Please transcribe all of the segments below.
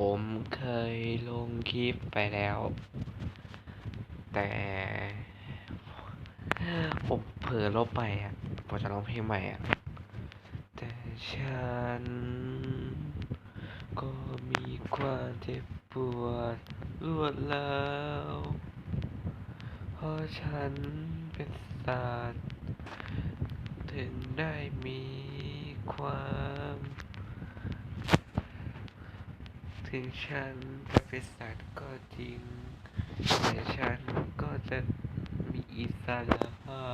ผมเคยลงคลิปไปแล้ว แต่ ผมเผลอลบไปอะผมจะร้องเพลงใหม่อะ แต่ฉัน ก็มีความเจ็บปวดรวดร้วเพราะฉันเป็นสัตว์ถึงได้มีความ ถึงฉันจะเป็นสัตว์ก็จริง แต่ฉันก็จะมีอิสระภา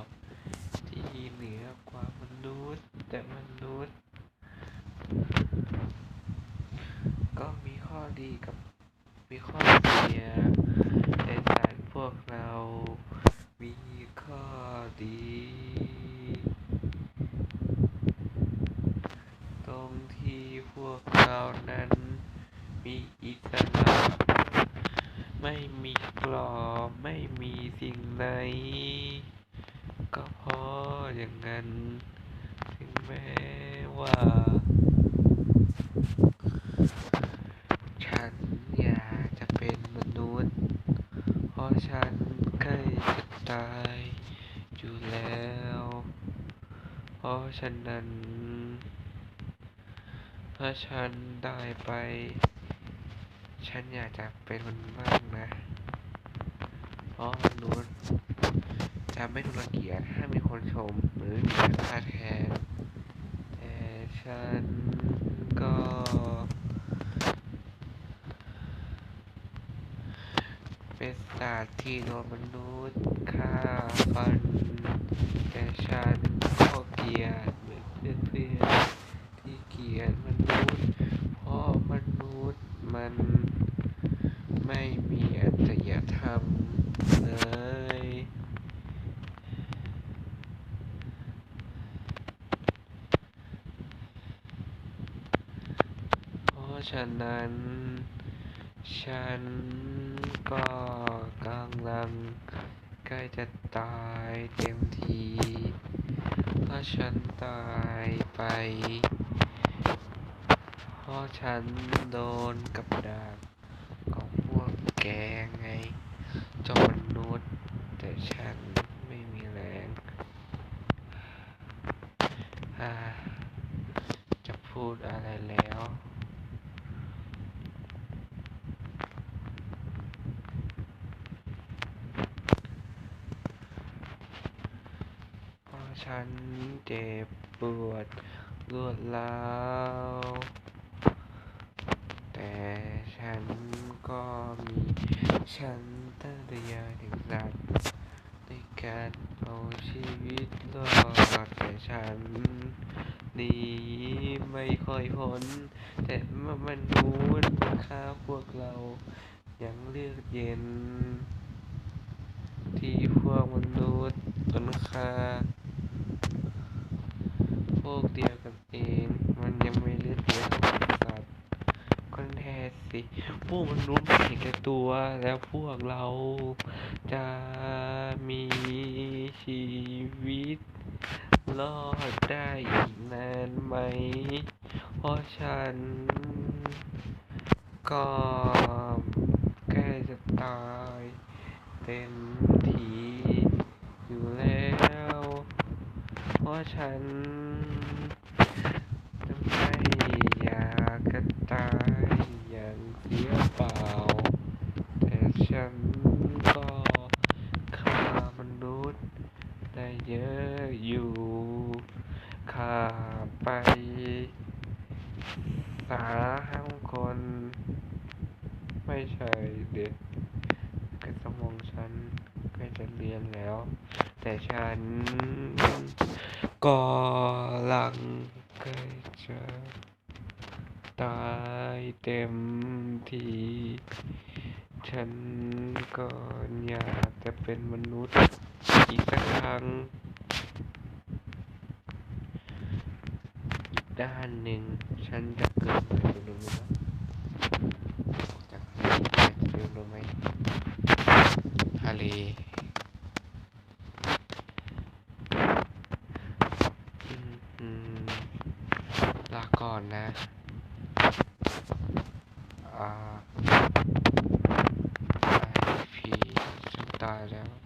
พ ที่เหนือกว่ามนุษย์ แต่มนุษย์ ก็มีข้อดีกับมีข้อเสียในสารพวกเรามีข้อดีตรงที่พวกเรานั้น มีอิสระไม่มีกรอบไม่มีสิ่งไหนก็เพราะอย่างนั้นถึงแม้ว่า ฉันอยากจะเป็นมนุษย์ เพราะฉันใกล้จะตายอยู่แล้ว เพราะฉะนั้น ถ้าฉันได้ไป ฉันอยากจะเป็นคนมากนะเพราะมนุษย์จะไม่ถูกรังเกียจถ้ามีคนชมหรือมีการค่าแทนแต่ฉันก็เป็นสัตว์ที่โดนมนุษย์ฆ่าฟันแต่ฉันก็เกลียดเหมือนเพื่อนๆที่เกลียดมนุษย์ เพราะมนุษย์มันไม่มีอารยธรรมเลย เพราะ ฉะนั้น ฉันก็กำลังใกล้จะตายเต็มทีเพราะฉันตายไปเพราะฉันโดนกับดักของพวกแกไงเจ้ามนุษย์ แต่ฉันไม่มีแรงจะพูดอะไรแล้ว เพราะ ฉันเจ็บปวดรวดร้าวแต่ฉันก็มีฉันตั้งแต่ยาถึงสัตว์ในการเอาชีวิตรอดแต่ฉันนีไม่ค่อยพ้น แต่มนุษย์ฆ่าพวกเรายังเลือกเย็น ที่พวกมนุษย์ต้นค่า พวกเดียวกันเอง มันยังไม่เลือกเย็นพวกสัตว์คนแท้ สิพวกมนุษย์เห็นแก่ตัวแล้วพวกเราจะมีชีวิต รอดได้อีกนานไหม เพราะฉัน ก็ใกล้จะตายเต็มทีอยู่แล้ว เพราะฉันจะไม่อยากจะตายอย่างเสีย เปล่า แต่ฉันก็ฆ่ามนุษย์ได้เยอะอยู่ฆ่าไปสามคน ไม่ใช่เด็กกระสมองฉันใกล้จะเรียนแล้ว แต่ฉันก็หลังใกล้จะตาย เต็มทีฉันก็อยากจะเป็นมนุษย์อีกสักครั้ง อีกด้านหนึ่งฉันจะเกิดเป็นมนุษย์จากเลจะเดินลงไหมทะเลลาก่อนนะ R I P ฉันตายแล้ว